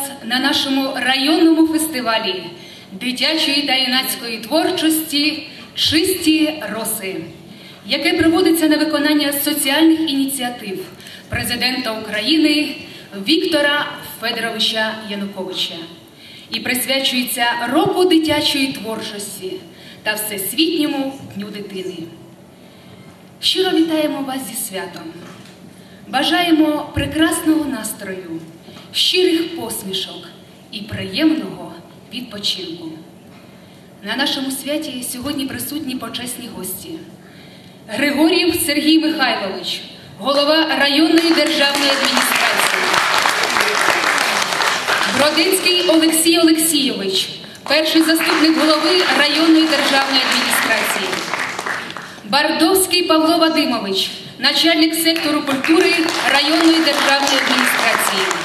Вас на нашому районному фестивалі дитячої та юнацької творчості Чисті роси, яке проводиться на виконання соціальних ініціатив президента України Віктора Федоровича Януковича і присвячується року дитячої творчості та Всесвітньому дню дитини. Щиро вітаємо вас зі святом. Бажаємо прекрасного настрою, щирих посмішок і приємного відпочинку. На нашому святі сьогодні присутні почесні гості. Григорів Сергій Михайлович, голова районної державної адміністрації. Бродинський Олексій Олексійович, перший заступник голови районної державної адміністрації. Бардовський Павло Вадимович, начальник сектору культури районної державної адміністрації.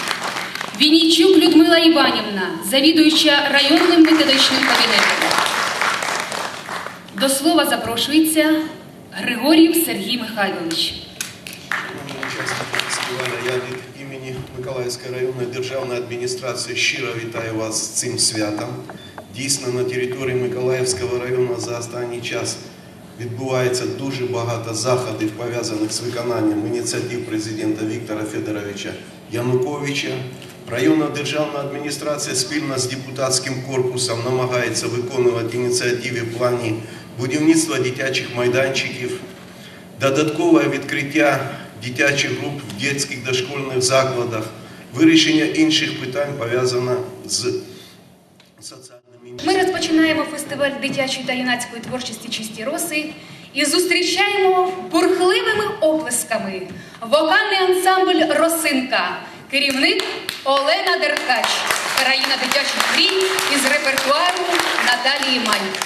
Вінічук Людмила Іванівна, завідуюча районним методичним кабінетом. До слова запрошується Григорів Сергій Михайлович. Я від імені Миколаївської районної державної адміністрації щиро вітаю вас з цим святом. Дійсно, на території Миколаївського району за останній час відбувається дуже багато заходів, пов'язаних з виконанням ініціатив президента Віктора Федоровича Януковича. Районна державна адміністрація спільно з депутатським корпусом намагається виконувати ініціативи в плані будівництва дитячих майданчиків, додаткове відкриття дитячих груп в дитячих дошкільних закладах, вирішення інших питань пов'язаних з соціальними Ми розпочинаємо фестиваль дитячої та юнацької творчості Чисті роси і зустрічаємо бурхливими оплесками вокальний ансамбль Росинка, керівник Олена Деркач, країна дитячих мрій із репертуару Наталії Маньк.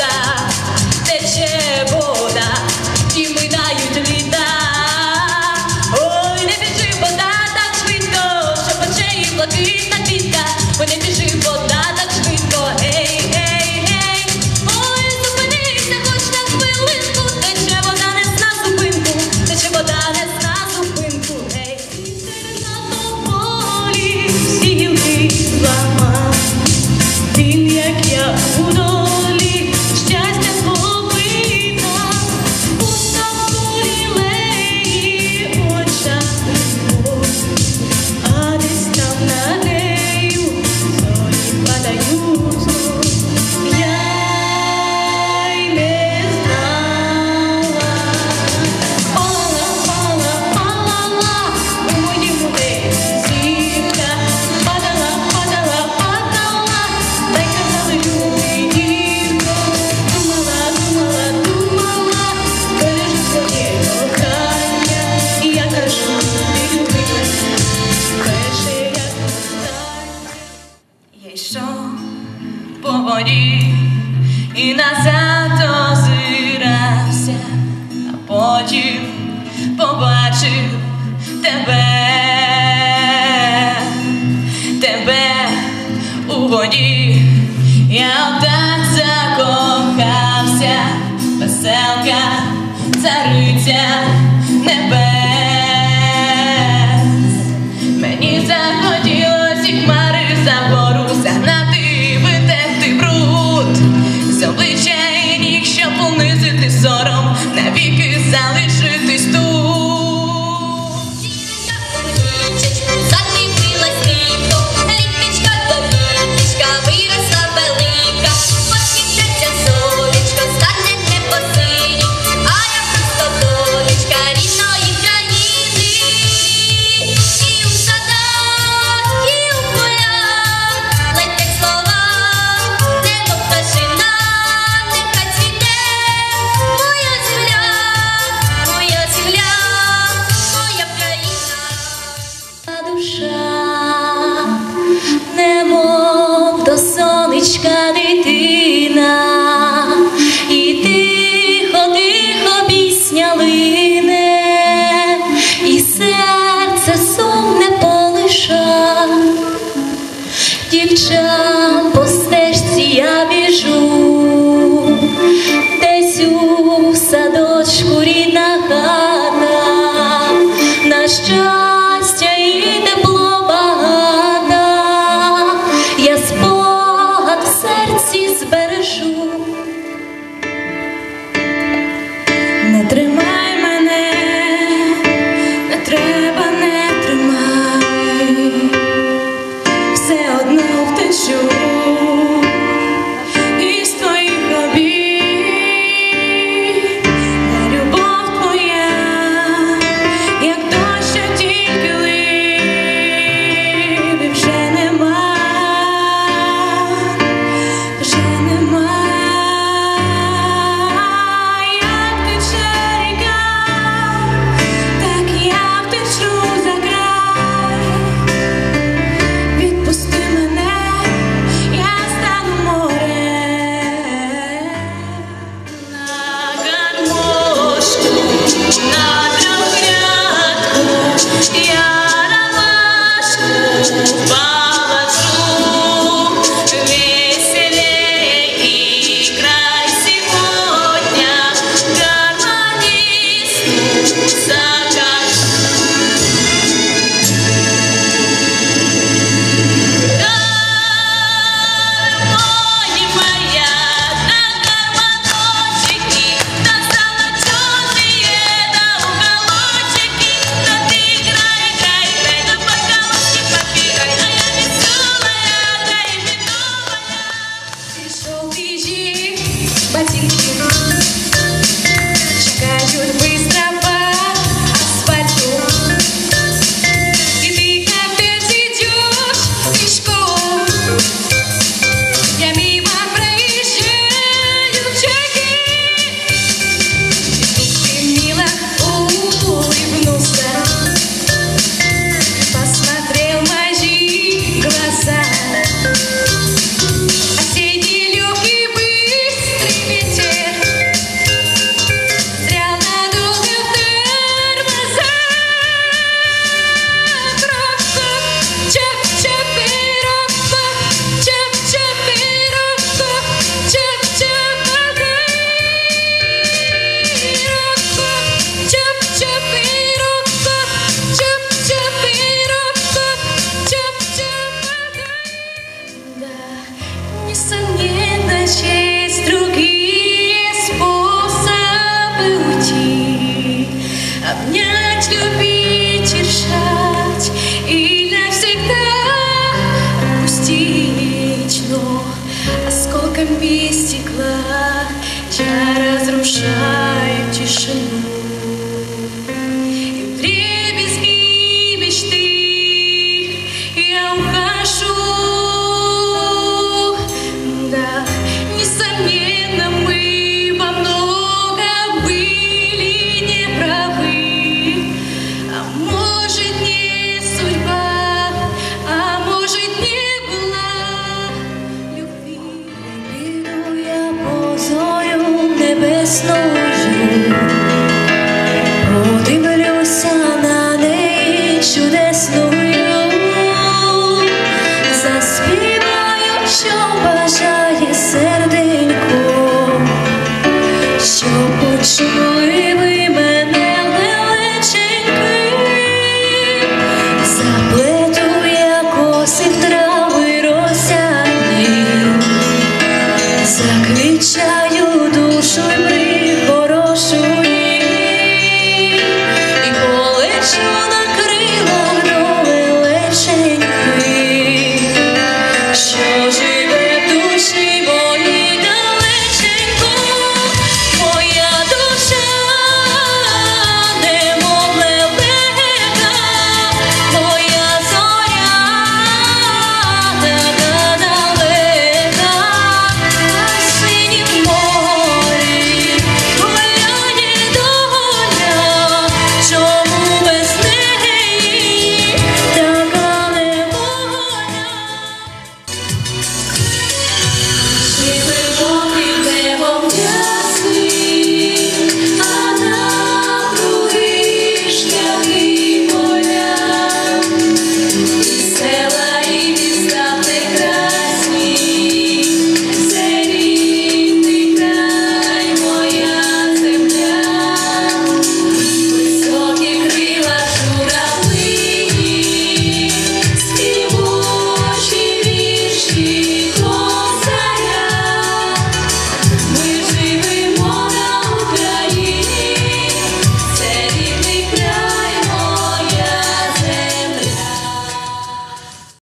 boca te llevo. Веселка, цариця небес. Мені захотілось